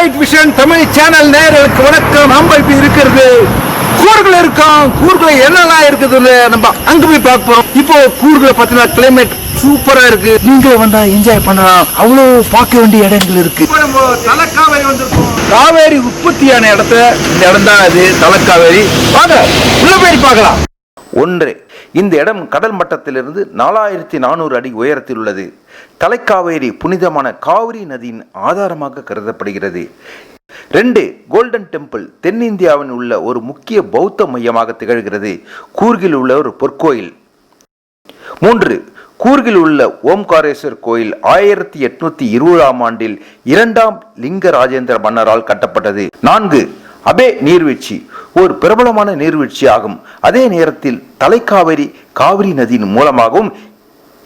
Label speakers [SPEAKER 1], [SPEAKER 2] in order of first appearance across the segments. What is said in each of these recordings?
[SPEAKER 1] Night vision Tamil channel நேயர்களுக்கு வணக்கம். நம்ம இப்ப இருக்கிறது கூறுகள் இருக்கும் கூர்குல என்னெல்லாம் இருக்குதுன்னு நம்ம அங்க போய் பார்க்க போறோம் இப்போ கூறுகளை பார்த்தீங்கன்னா கிளைமேட் சூப்பரா இருக்கு. நீங்களும் வந்தா என்ஜாய் பண்ணலாம். அவ்வளவு பார்க்க வேண்டிய இடங்கள் இருக்கு. நம்ம தலைக்காவேரி வந்திருக்கோம். காவேரி உற்பத்தியான இடத்த இந்த இடம் தான் அது தலைக்காவேரி. வாங்க உள்ள போய் பார்க்கலாம்.
[SPEAKER 2] ஒன்று இந்த இடம் கடல் மட்டத்திலிருந்து நாலாயிரத்தி நானூறு அடி உயரத்தில் உள்ளது. தலைக்காவேரி புனிதமான காவிரி நதியின் ஆதாரமாக கருதப்படுகிறது. ரெண்டு கோல்டன் டெம்பிள் தென்னிந்தியாவின் உள்ள ஒரு முக்கிய பௌத்த மையமாக திகழ்கிறது. கூர்கில் உள்ள ஒரு பொற்கோயில். மூன்று கூர்கில் உள்ள ஓம்காரேஸ்வர் கோயில் ஆயிரத்தி எட்நூத்தி இருபதாம் ஆண்டில் இரண்டாம் லிங்க ராஜேந்திர மன்னரால் கட்டப்பட்டது. நான்கு அபே நீர்வீழ்ச்சி. ஒரு பிரபலமான நீர்வீழ்ச்சி ஆகும் அதே நேரத்தில் தலைக்காவிரி காவிரி நதியின் மூலமாகவும்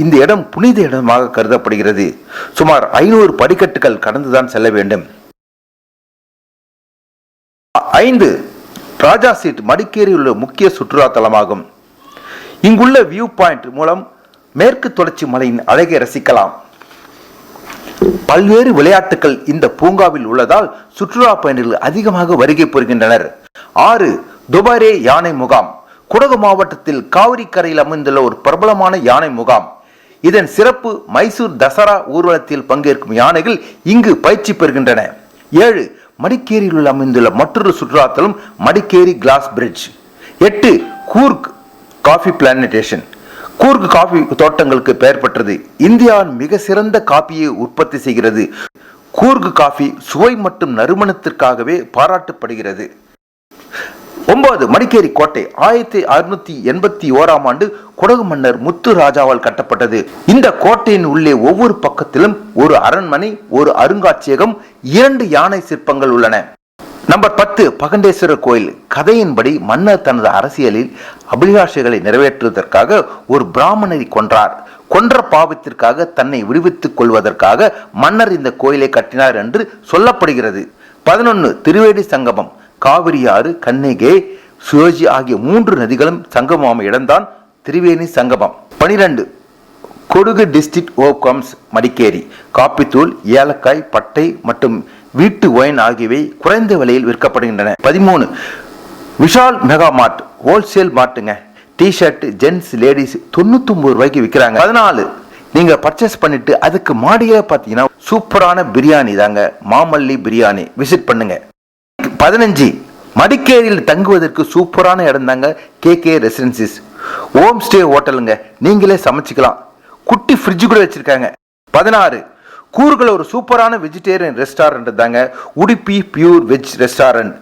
[SPEAKER 2] இந்த இடம் புனித இடமாக கருதப்படுகிறது. சுமார் ஐநூறு படிக்கட்டுகள் கடந்துதான் செல்ல வேண்டும். ஐந்து ராஜா சீட் மடிக்கேரியில் உள்ள முக்கிய சுற்றுலா தலமாகும். இங்குள்ள வியூ பாயிண்ட் மூலம் மேற்கு தொடர்ச்சி மலையின் அழகை ரசிக்கலாம். பல்வேறு விளையாட்டுகள் இந்த பூங்காவில் உள்ளதால் சுற்றுலா பயணிகள் அதிகமாக வருகை புரிகின்றனர். ஆறு துபாரே யானை முகாம். குடகு மாவட்டத்தில் காவிரி கரையில் அமைந்துள்ள ஒரு பிரபலமான யானை முகாம். இதன் சிறப்பு மைசூர் தசரா ஊர்வலத்தில் பங்கேற்கும் யானைகள் இங்கு பயிற்சி பெறுகின்றன. ஏழு மடிக்கேரியில் அமைந்துள்ள மற்றொரு சுற்றுலாத்தலம் மடிக்கேரி கிளாஸ் பிரிட்ஜ். எட்டு Coorg coffee plantation. Coorg coffee தோட்டங்களுக்கு பெயர் பெற்றது. இந்தியாவின் மிக சிறந்த காபியை உற்பத்தி செய்கிறது. கூர்க் காஃபி சுவை மற்றும் நறுமணத்திற்காகவே பாராட்டப்படுகிறது. ஒன்பது மடிக்கேரி கோட்டை ஆயிரத்தி அறுநூத்தி எண்பத்தி ஓராம் ஆண்டு குடகு மன்னர் முத்து ராஜாவால் கட்டப்பட்டது. இந்த கோட்டையின் உள்ளே ஒவ்வொரு பக்கத்திலும் ஒரு அரண்மனை ஒரு அருங்காட்சியகம் இரண்டு யானை சிற்பங்கள் உள்ளன. நம்பர் பத்து பகண்டேஸ்வரர் கோயில். கதையின்படி மன்னர் தனது அரசியலில் அபிலாஷைகளை நிறைவேற்றுவதற்காக ஒரு பிராமணரை கொன்றார். கொன்ற பாவத்திற்காக தன்னை விடுவித்துக் கொள்வதற்காக மன்னர் இந்த கோயிலை கட்டினார் என்று சொல்லப்படுகிறது. பதினொன்று திருவேடி சங்கமம். காவிரி ஆறு கன்னிகை சுயோஜி ஆகிய மூன்று நதிகளும் சங்கமம் இடம்தான் திரிவேணி சங்கமம். பனிரெண்டு கொடுகு டிஸ்ட்ரிக்ட் ஓகம்ஸ் மடிக்கேரி காப்பித்தூள் ஏலக்காய் பட்டை மற்றும் வீட்டு ஒயின் ஆகியவை குறைந்த விலையில் விற்கப்படுகின்றன. பதிமூணு விஷால் மெகா மார்ட் ஹோல்சேல் மார்ட்டுங்க. டிஷர்ட் ஜென்ஸ் லேடிஸ் தொண்ணூத்தொம்பது ரூபாய்க்கு விற்கிறாங்க. பதினாலு நீங்க பர்ச்சேஸ் பண்ணிட்டு அதுக்கு மாடியே பார்த்தீங்கன்னா சூப்பரான பிரியாணி தாங்க. மாமல்லி பிரியாணி. விசிட் பண்ணுங்க. பதினஞ்சு மடிக்கேரியில் தங்குவதற்கு சூப்பரான இடம் தாங்க K K residencies. Home stay ஹோட்டலுங்க. நீங்களே சமைச்சிக்கலாம். குட்டி ஃப்ரிட்ஜ் கூட வச்சுருக்காங்க. பதினாறு. கூறுகள் ஒரு சூப்பரான வெஜிடேரியன் ரெஸ்டாரண்ட் தாங்க. Udupi pure veg restaurant